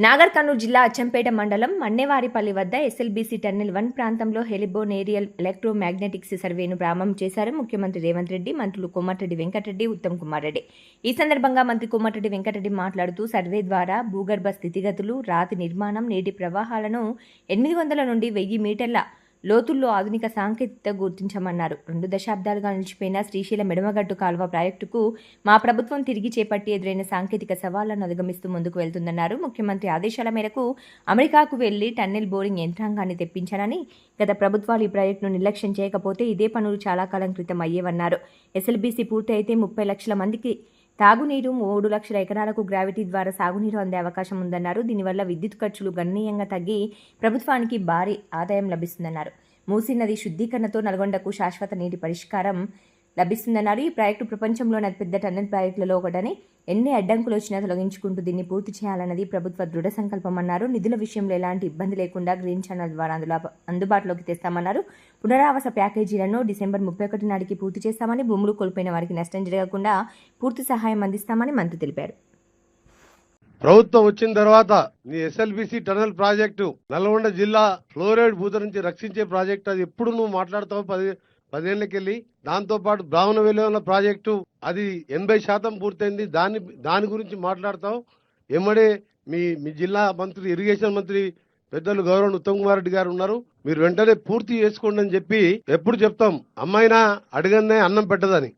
నాగర్ కర్నూలు జిల్లా అచ్చంపేట మండలం మన్నెవారిపల్లి వద్ద ఎస్ఎల్బీసీ టన్నెల్ వన్ ప్రాంతంలో హెలిబోనేరియల్ ఎలక్ట్రోమాగ్నెటిక్స్ సర్వేను ప్రారంభం చేశారు ముఖ్యమంత్రి రేవంత్ రెడ్డి మంత్రులు కోమటిరెడ్డి వెంకటరెడ్డి ఉత్తమ్ కుమార్ రెడ్డి ఈ సందర్భంగా మంత్రి కోమటిరెడ్డి వెంకటరెడ్డి మాట్లాడుతూ సర్వే ద్వారా భూగర్భ స్థితిగతులు రాతి నిర్మాణం నీటి ప్రవాహాలను ఎనిమిది వందల నుండి వెయ్యి మీటర్ల లోతుల్లో ఆధునిక సాంకేతికత గుర్తించమన్నారు. రెండు దశాబ్దాలుగా నిలిచిపోయిన శ్రీశైలం మెడమగట్టు కాలువ ప్రాజెక్టుకు మా ప్రభుత్వం తిరిగి చేపట్టి ఎదురైన సాంకేతిక సవాళ్ళను అధిగమిస్తూ ముందుకు వెళ్తుందన్నారు. ముఖ్యమంత్రి ఆదేశాల మేరకు అమెరికాకు వెళ్ళి టన్నెల్ బోరింగ్ యంత్రాంగాన్ని తెప్పించానని గత ప్రభుత్వాలు ఈ ప్రాజెక్టును నిర్లక్ష్యం చేయకపోతే ఇదే పనులు చాలా కాలం క్రితం అయ్యేవన్నారు. ఎస్ఎల్బీసీ పూర్తి అయితే ముప్పై లక్షల మందికి తాగునీరు మూడు లక్షల ఎకరాలకు గ్రావిటీ ద్వారా సాగునీరు అందే అవకాశం ఉందన్నారు. దీనివల్ల విద్యుత్ ఖర్చులు గణనీయంగా తగ్గి ప్రభుత్వానికి భారీ ఆదాయం లభిస్తుందన్నారు. మూసీ నది శుద్ధీకరణతో నల్గొండకు శాశ్వత నీటి పరిష్కారం లభిస్తుందన్నారు. ఈ ప్రాజెక్టు ప్రపంచంలోని అతిపెద్ద టన్నెల్ ప్రాజెక్టులలో ఒకటని ఎన్ని అడ్డంకులు వచ్చినా తొలగించుకుంటూ దీన్ని పూర్తి చేయాలన్నది ప్రభుత్వ దృఢ సంకల్పమన్నారు. నిధుల విషయంలో ఎలాంటి ఇబ్బంది లేకుండా గ్రీన్ ఛానల్ ద్వారా అందులో అందుబాటులోకి తెస్తామన్నారు. పునరావాస ప్యాకేజీలను డిసెంబర్ ముప్పై ఒకటి నాటికి పూర్తి చేస్తామని భూములు కోల్పోయిన వారికి నష్టం జరగకుండా పూర్తి సహాయం అందిస్తామని మంత్రి తెలిపారు. ప్రభుత్వం వచ్చిన తర్వాత నీ ఎస్ఎల్బిసి టనల్ ప్రాజెక్టు నల్గొండ జిల్లా ఫ్లోరైడ్ భూత నుంచి రక్షించే ప్రాజెక్టు అది ఎప్పుడు నువ్వు మాట్లాడతావు పది పదేళ్ళకెళ్ళి దాంతో పాటు బ్రాహ్మణ వెలువల ప్రాజెక్టు అది ఎనభై శాతం పూర్తయింది. దాని దాని గురించి మాట్లాడతాం. ఎమ్మడే మీ మీ జిల్లా మంత్రి ఇరిగేషన్ మంత్రి పెద్దలు గౌరవ ఉత్తమ్ కుమార్ రెడ్డి గారు ఉన్నారు. మీరు వెంటనే పూర్తి చేసుకోండి అని చెప్పి ఎప్పుడు చెప్తాం. అమ్మాయినా అడగనే అన్నం పెట్టదని.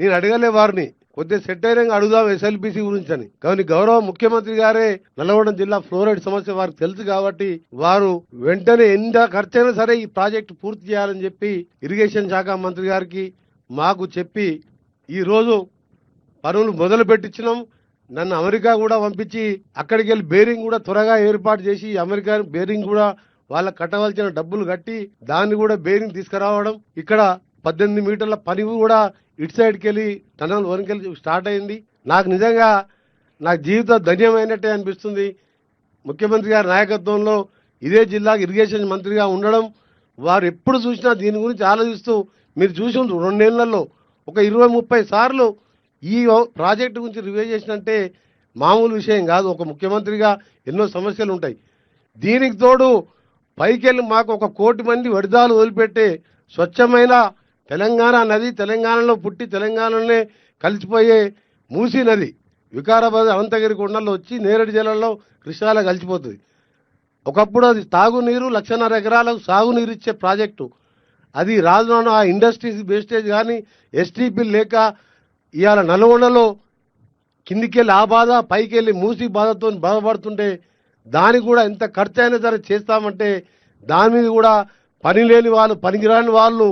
నేను అడగలే వారిని. కొద్దిగా సెట్ అయినాక అడుగుదాం ఎస్ఎల్బిసి గురించి అని కానీ గౌరవ ముఖ్యమంత్రి గారే నల్లగొండ జిల్లా ఫ్లోరైడ్ సమస్య వారికి తెలుసు కాబట్టి వారు వెంటనే ఎంత ఖర్చైనా సరే ఈ ప్రాజెక్టు పూర్తి చేయాలని చెప్పి ఇరిగేషన్ శాఖ మంత్రి గారికి మాకు చెప్పి ఈరోజు పనులు మొదలు పెట్టించినాం నన్ను అమెరికా కూడా పంపించి అక్కడికి వెళ్ళి బేరింగ్ కూడా త్వరగా ఏర్పాటు చేసి అమెరికా బేరింగ్ కూడా వాళ్ళకి కట్టవలసిన డబ్బులు కట్టి దాన్ని కూడా బేరింగ్ తీసుకురావడం. ఇక్కడ పద్దెనిమిది మీటర్ల పని కూడా ఇటు సైడ్కి వెళ్ళి టనల్ వరకు స్టార్ట్ అయింది. నాకు నిజంగా నాకు జీవితం ధన్యమైనట్టే అనిపిస్తుంది. ముఖ్యమంత్రి గారి నాయకత్వంలో ఇదే జిల్లాకు ఇరిగేషన్ మంత్రిగా ఉండడం వారు ఎప్పుడు చూసినా దీని గురించి ఆలోచిస్తూ మీరు చూసి ఉంటారు రెండేళ్ళలో ఒక ఇరవై ముప్పై సార్లు ఈ ప్రాజెక్టు గురించి రివ్యూ చేసినంటే మామూలు విషయం కాదు. ఒక ముఖ్యమంత్రిగా ఎన్నో సమస్యలు ఉంటాయి. దీనికి తోడు పైకెళ్ళి మాకు ఒక కోటి మంది వడిదాలు వదిలిపెట్టే స్వచ్ఛమైన తెలంగాణ నది తెలంగాణలో పుట్టి తెలంగాణలోనే కలిసిపోయే మూసీ నది వికారాబాద్ అనంతగిరి కొండల్లో వచ్చి నేరేడు జిల్లాలో కృష్ణాలో కలిసిపోతుంది. ఒకప్పుడు అది తాగునీరు లక్షన్నర ఎకరాలకు సాగునీరు ఇచ్చే ప్రాజెక్టు. అది రాజులో ఆ ఇండస్ట్రీస్ వేస్టేజ్ కానీ ఎస్టీపీ లేక ఇవాళ నల్గొండలో కిందికెళ్ళి ఆ బాధ పైకెళ్ళి మూసి బాధతో బాధపడుతుంటే దానికి కూడా ఎంత ఖర్చు అయినా సరే చేస్తామంటే దాని మీద కూడా పని లేని వాళ్ళు పనికిరాని వాళ్ళు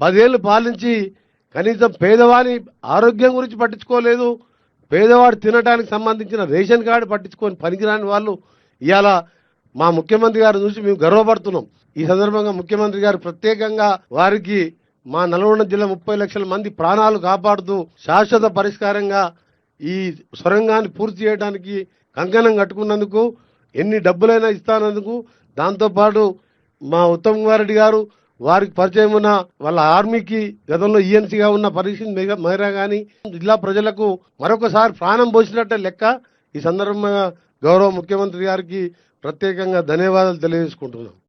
పదేళ్ళు పాలించి కనీసం పేదవాని ఆరోగ్యం గురించి పట్టించుకోలేదు. పేదవాడు తినడానికి సంబంధించిన రేషన్ కార్డు పట్టించుకొని పనికిరాని వాళ్ళు ఇవాళ మా ముఖ్యమంత్రి గారు చూసి మేము గర్వపడుతున్నాం. ఈ సందర్భంగా ముఖ్యమంత్రి గారు ప్రత్యేకంగా వారికి మా నల్గొండ జిల్లా ముప్పై లక్షల మంది ప్రాణాలు కాపాడుతూ శాశ్వత పరిష్కారంగా ఈ సొరంగాన్ని పూర్తి చేయడానికి కంకణం కట్టుకున్నందుకు ఎన్ని డబ్బులైనా ఇస్తానందుకు దాంతోపాటు మా ఉత్తమ్ కుమార్ రెడ్డి గారు వారికి పరిచయం ఉన్న వాళ్ళ ఆర్మీకి గతంలో ఈఎన్సీగా ఉన్న పరిస్థితి మెగా మైరా జిల్లా ప్రజలకు మరొకసారి ప్రాణం పోసినట్టే లెక్క ఈ సందర్భంగా గౌరవ ముఖ్యమంత్రి గారికి ప్రత్యేకంగా ధన్యవాదాలు తెలియజేసుకుంటున్నాం.